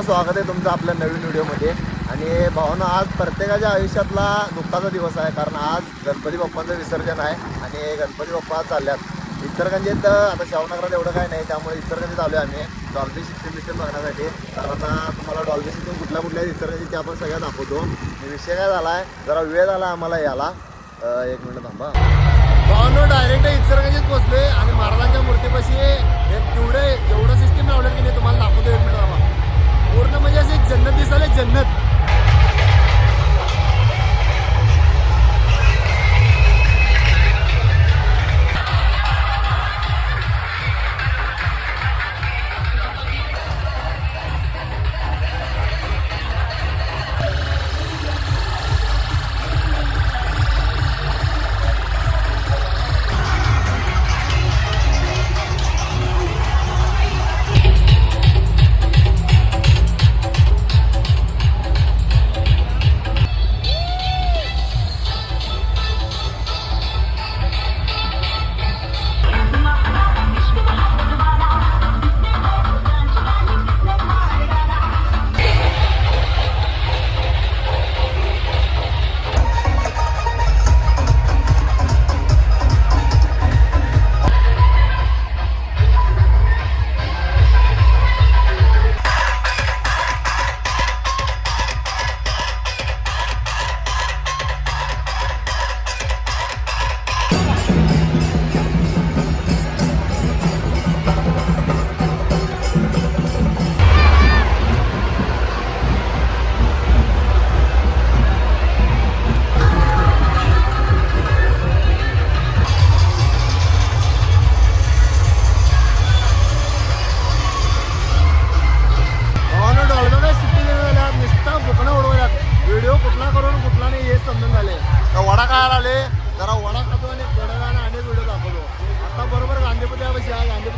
तर स्वागत आहे तुमचं आपल्या नवीन व्हिडिओमध्ये. आणि भावांनो आज प्रत्येकाच्या आयुष्यातला दुःखाचा दिवस आहे कारण आज गणपती बाप्पाचं विसर्जन आहे आणि गणपती बाप्पा आज चालल्यात. तर आता शावनगरात एवढं काय नाही त्यामुळे इचरगंजीत आलो आहे आम्ही. डॉल्बी सिस्टीम विषय बघण्यासाठी. कारण आता तुम्हाला डॉल्बी सिस्टीम कुठल्या कुठल्या इचरगंजीत ते आपण सगळ्या दाखवतो. विषय काय झाला आहे जरा वेळ झाला आम्हाला याला एक मिनिट थांबा. भावांनो डायरेक्ट इचरगंजीत पोचले आणि महाराजांच्या मूर्तीपाशी एक तेवढे एवढं सिस्टीम लावलं की नाही तुम्हाला दाखवतो. एक मिनिट थांबा. पूर्ण म्हणजे असे जन्नत दिसायला जन्नत.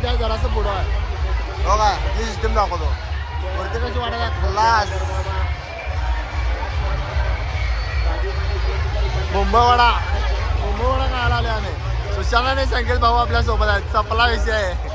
आहे आहे आहे जरासं पुढं आहे. हो काय ही सिस्टीम दाखवतो. वरती कशी वाढायला खल्लास मुंबई वडा मुंबई वडा खायला आले आम्ही? सुशांत आणि संकेत भाऊ आपल्यासोबत आहेत. चपला विषय आहे.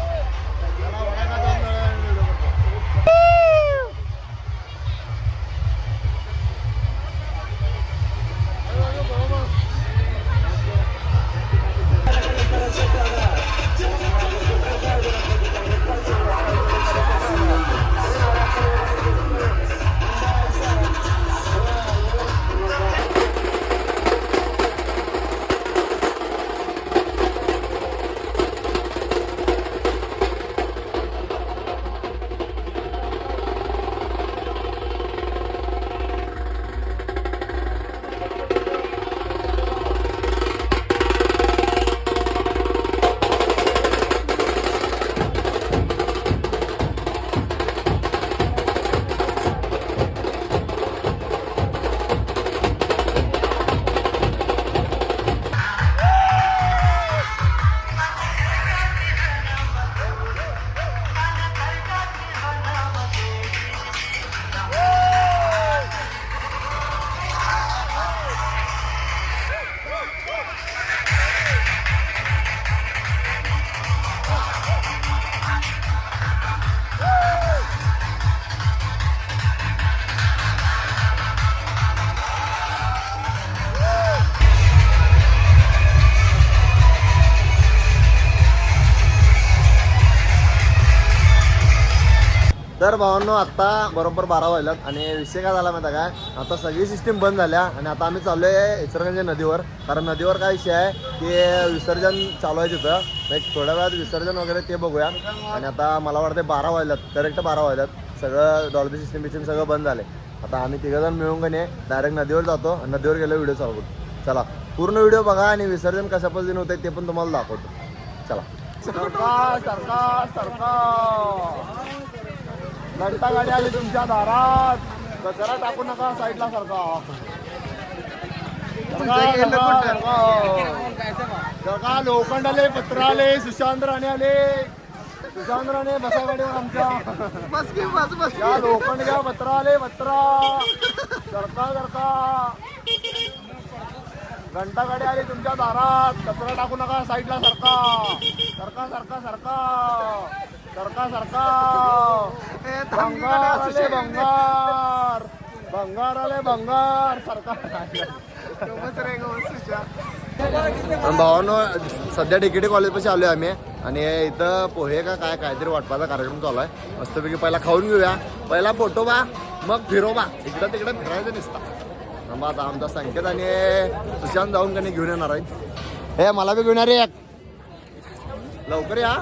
तर भावांनो आत्ता बरोबर बारा वाजल्यात आणि विषय काय झाला माहिती आहे काय आता सगळी सिस्टीम बंद झाल्या आणि आता आम्ही चाललो आहे इचरगंज नदीवर. कारण नदीवर काय विषय आहे की विसर्जन चालू आहे तिथं. एक थोड्या वेळात विसर्जन वगैरे ते बघूया. आणि आता मला वाटतं बारा वाजल्यात करेक्ट बारा वाजल्यात. सगळं डॉल्बी सिस्टीम बिस्टीम सगळं बंद झाले आता आम्ही तिघंजण मिळून का नाही डायरेक्ट नदीवर जातो आणि नदीवर गेलो व्हिडिओ चालू चला पूर्ण व्हिडिओ बघा आणि विसर्जन कशा पद्धतीने होते ते पण तुम्हाला दाखवतो. चला. सरकार सरकार सरकार. घंटा गाडी आली तुमच्या दारात. कचरा टाकू नका साईडला सरका सरका लोखंड आले पत्र आले सुशांत राणे आले. सुशांत राणे बसा गाडीवर आमच्या. बस की बस बस या लोखंड घ्या पत्र आले पत्रा. सरका सरका घंटा गाडी आली तुमच्या दारात. कचरा टाकू नका साईडला सरका सरका सरका सरका सरका सारखा सारखा. ए, थांब की भंगार आले भंगार. भंगार आले भंगार. भावानो सध्या डिकेटी कॉलेजपाशी आलोय आम्ही. आणि इथं पोहे का काय काहीतरी वाटपाचा कार्यक्रम चालू आहे. मस्तपैकी पहिला खाऊन घेऊया. पहिला फोटो बा मग फिरो बा. इकडं तिकडं फिरायचं दिसता मग आता आमचा संकेत आणि सुशांत जाऊन कधी घेऊन येणार आहे हे मला बी घेऊन या रे एक. लवकर या.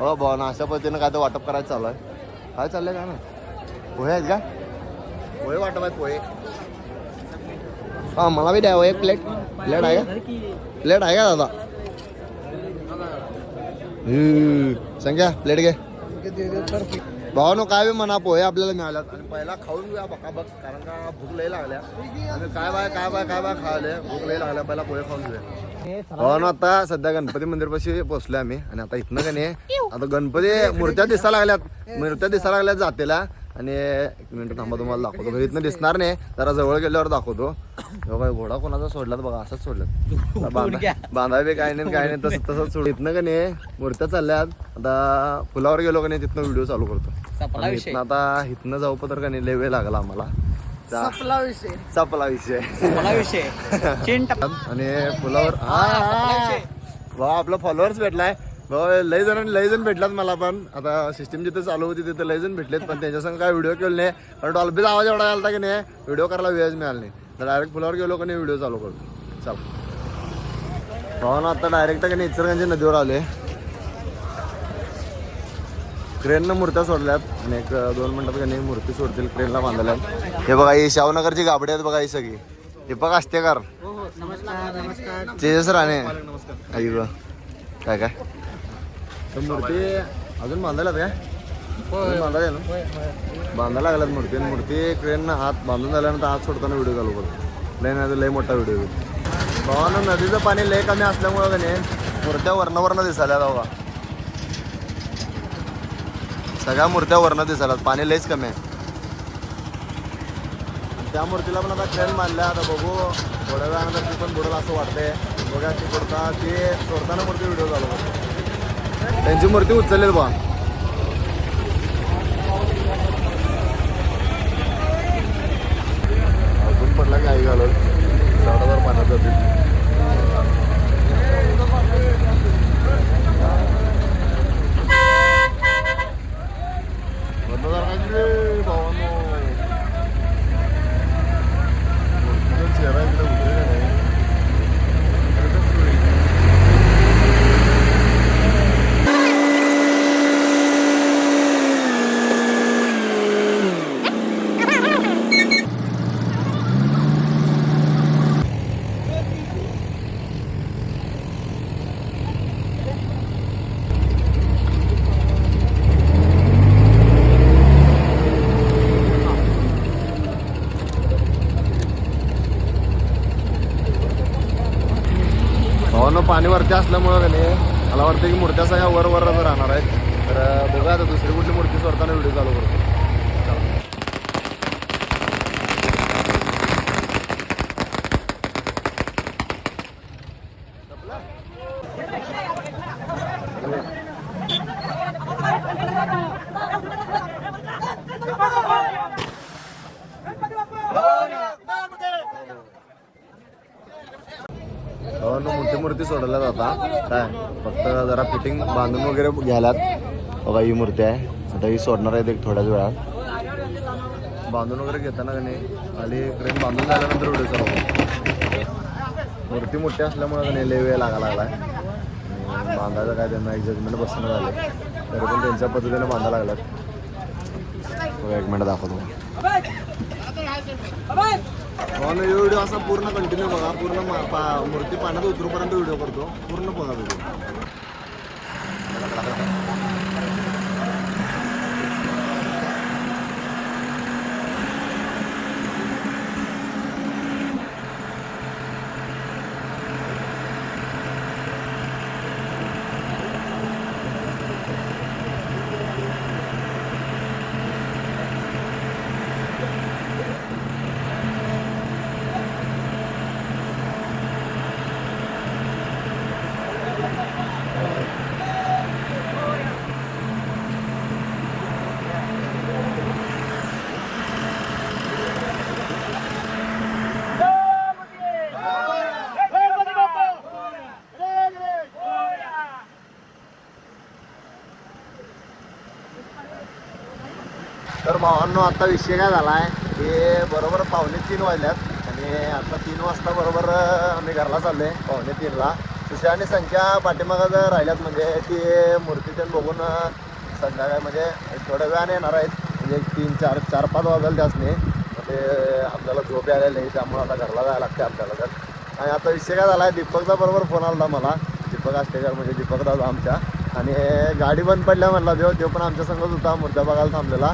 हो भाऊ ना अशा पद्धतीनं काय तर वाटप करायचं चालू आहे. काय चाललंय का ना पोहे आहेत का? पोहे वाटप आहेत पोहे. हा मला बी द्या हो एक प्लेट. प्लेट आहे का? प्लेट आहे का दादा? हम्म, संख्या प्लेट घे. भावानो काय बी म्हणा पोहे आपल्याला मिळाल्यात. आणि पहिला खाऊन बघा बघ कारण का भूक लई लागल्या. आणि काय बाय काय बाय काय बाय खायले? भूक लई लागल्या पहिला पोहे खाऊन घेऊया. भावानो आता सध्या गणपती मंदिर पाशी पोहोचलोय आम्ही. आणि आता इथनं का नाही आता गणपती मूर्त्या दिसायला लागल्यात. मूर्त्या दिसायला लागल्यात जातेला. आणि एक मिनिट थांबा तुम्हाला दाखवतो. घरी इथनं दिसणार नाही. जरा जवळ गेल्यावर दाखवतो. हो काय घोडा कोणाचा सोडलात बघा असंच सोडलं बांधा बांधा बी काय नाही काय नाही तसं तसंच सोड इथनं का नाही मूर्त्या चालल्यात. आता फुलावर गेलो का नाही तिथनं व्हिडिओ चालू करतो. आता इथनं जाऊ पत्र का नाही लय वेळ लागला आम्हाला. संपला विषय. चपला विषय. मला विषय. चिंट आणि फुलावर हा आपला फॉलोअर्स भेटलाय. भाऊ लय जण लय जण भेटलात मला पण. आता सिस्टीम जिथे चालू होती तिथे लय जण भेटलेत पण त्यांच्या संग काय व्हिडिओ केले नाही. कारण डॉल्बीच आवाज एवढा आला की नाही व्हिडिओ करायला वेळच मिळाला नाही. तर डायरेक्ट फुलावर गेलो का नाही व्हिडिओ चालू करतो. चल. भाऊ ना आता डायरेक्ट का नाही इचरगंजी नदीवर आले क्रेननं मूर्त्या सोडल्यात आणि एक दोन मिनटात का नाही मूर्ती सोडतील क्रेनला बांधल्या हे बघा ही शावनगरची गाबडी आहेत बघा ही सगळी. दीपक असतेकर तेजस राणे. आई ग. काय काय? तर मूर्ती अजून बांधायला काय? बांधायला ना? बांधायला लागल्यात मूर्ती. आणि मूर्ती क्रेननं हात बांधून झाल्यानंतर हात सोडताना व्हिडिओ चालू करतो लय नाही तर लय मोठा व्हिडिओ. भावानं नदीचं पाणी लय कमी असल्यामुळं का नाही मूर्त्या वरणावरनं दिसायला बाबा. सगळ्या मूर्त्या वरनं दिसायला पाणी लयच कमी आहे. त्या मूर्तीला पण आता ट्रेन मानल्या आता बघू. थोड्या वेळानंतर ती पण बुडेल असं वाटतंय. बघा ती कुडता ती सोडताना मूर्ती व्हिडिओ चालू त्यांची मूर्ती उचलली बा अजून पडला काही घालत झाडावर पाण्यात जातील बंद करा काय रे भावांनो. मूर्तीचा चेहरा इकडे उतरेल का नाही? भावानं पाणी वरती असल्यामुळं त्याने नाही मला वाटतं की मूर्त्या सगळ्या वर वर राहणार आहेत तर बघा आता दुसरी कुठली मूर्ती सोडताना व्हिडिओ चालू करतो हो ना मोठी मूर्ती सोडवल्यात आता. काय? फक्त जरा फिटिंग बांधून वगैरे घ्यायलात. बघा ही मूर्ती आहे. आता ही सोडणार आहेत एक थोड्याच वेळात. बांधून वगैरे घेताना का नाही? खाली क्रेन बांधून झाल्यानंतर व्हिडिओ चालू मूर्ती मोठी असल्यामुळे का नाही लय वेळ लागा लागला आहे बांधायचं काय त्यांना एक जजमेंट बसणं झालं तरी पण त्यांच्या पद्धतीने बांधायला लागलात बघा एक मिनिट दाखवतो. हो व्हिडिओ असा पूर्ण कंटिन्यू बघा. पूर्ण पा- मूर्ती पाण्यात उतरूपर्यंत व्हिडिओ करतो. पूर्ण बघा व्हिडिओ मित्रांनो आता विषय काय झाला आहे हे बरोबर पावणे तीन वाजल्यात आणि आता तीन वाजता बरोबर आम्ही घरला चाललो आहे पावणे तीनला. सुशा आणि संख्या पाठीमागं जर राहिल्यात म्हणजे ती मूर्ती त्यांनी बघून संध्याकाळ म्हणजे थोड्या वेळाने येणार आहेत. म्हणजे एक तीन चार चार पाच वाजलं जास्त नाही ते आपल्याला झोप यायला नाही त्यामुळे आता घरला जायला लागते आपल्याला तर. आणि आता विषय काय झाला आहे दीपकचा बरोबर फोन आला होता मला. दीपक आष्टेकर म्हणजे दीपक दादा आमच्या. आणि गाडी बंद पडल्या म्हणला देव तो पण आमच्या संगच होता मुद्दा बघायला थांबलेला.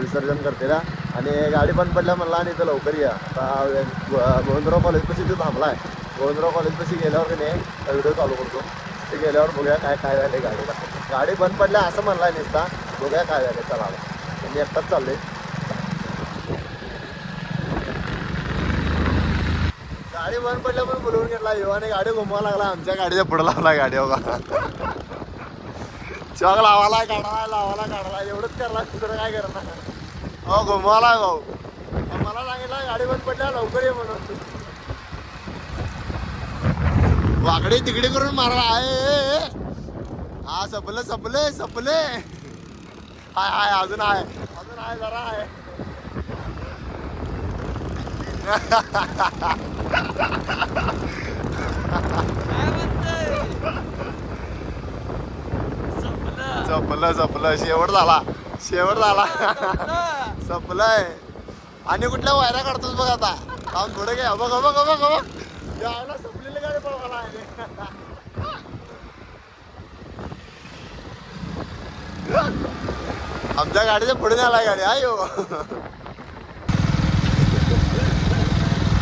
विसर्जन करतेला आणि गाडी बंद पडल्या म्हणला आणि इथं लवकर या. आता गोविंदराव कॉलेजपाशी तो थांबला आहे गोविंदराव कॉलेजपाशी गेल्यावर की नाही व्हिडिओ चालू करतो. ते गेल्यावर बघूया काय काय झाले गाडीला गाडी बंद पडल्या असं म्हणला निसता. बघूया काय झालं चला मी एकटाच चालले गाडी बंद पडल्या पण बोलवून घेतला. युवाने गाडी घुमवा लागला. आमच्या गाडीच्या पुढं लागला गाडी बघा शॉक लावाला काढा लावाला काढाला एवढंच करला दुसरं काय करणार? हो घुमवाला भाऊ. मला सांगितलं गाडी बंद पडल्या लवकर ये म्हणून. वाकडे तिकडे करून मारा. आहे हा सपले सपले सपले. हाय हाय अजून आहे. अजून आहे जरा आहे. सपलं सपलं शेवट झाला. शेवट झाला. सपलंय. आणि कुठल्या वायरा काढतोस बघ आता? थांब थोडं घ्या बघ बघ बघ बघ. यायला गाडी पळवायला आमच्या गाडीच्या पुढे आलाय गाडी. आयो.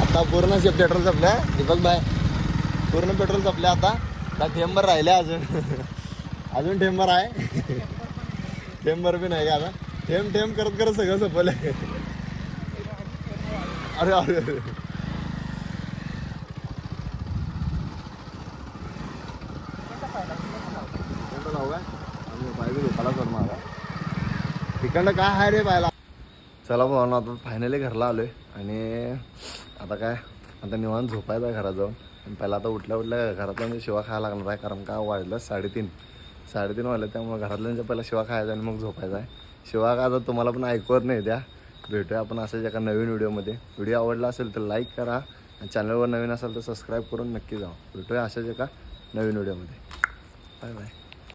आता पूर्ण शेप पेट्रोल संपलंय. दीपक भाई पूर्ण पेट्रोल संपले आता. आता थेंबर राहिले अजून. अजून टेंबर आहे. टेंबर बी नाही का आता? टेम थेंब करत करत सगळं संपलंय अरे अरे अरे. काय पाहिजे तिकडनं काय आहे रे पाहायला? चला भाऊ आता फायनली घरला आलोय. आणि आता काय? आता निवांत झोपायचं आहे घरात जाऊन. आणि पहिला आता उठल्या उठल्या घरातल्यांच्या शिवा खायला लागणार आहे कारण का वाजलं साडेतीन. साडेतीन वाजले त्यामुळे घरातल्यांच्या पहिला शिवा खायचा आणि मग झोपायचा आहे. शिवा का आता तुम्हाला पण ऐकवत नाही द्या. भेटूया आपण असंच एका नवीन व्हिडिओमध्ये. व्हिडिओ आवडला असेल तर लाईक करा आणि चॅनलवर नवीन असाल तर सबस्क्राईब करून नक्की जाऊ भेटूया अशाच एका नवीन व्हिडिओमध्ये. Bye bye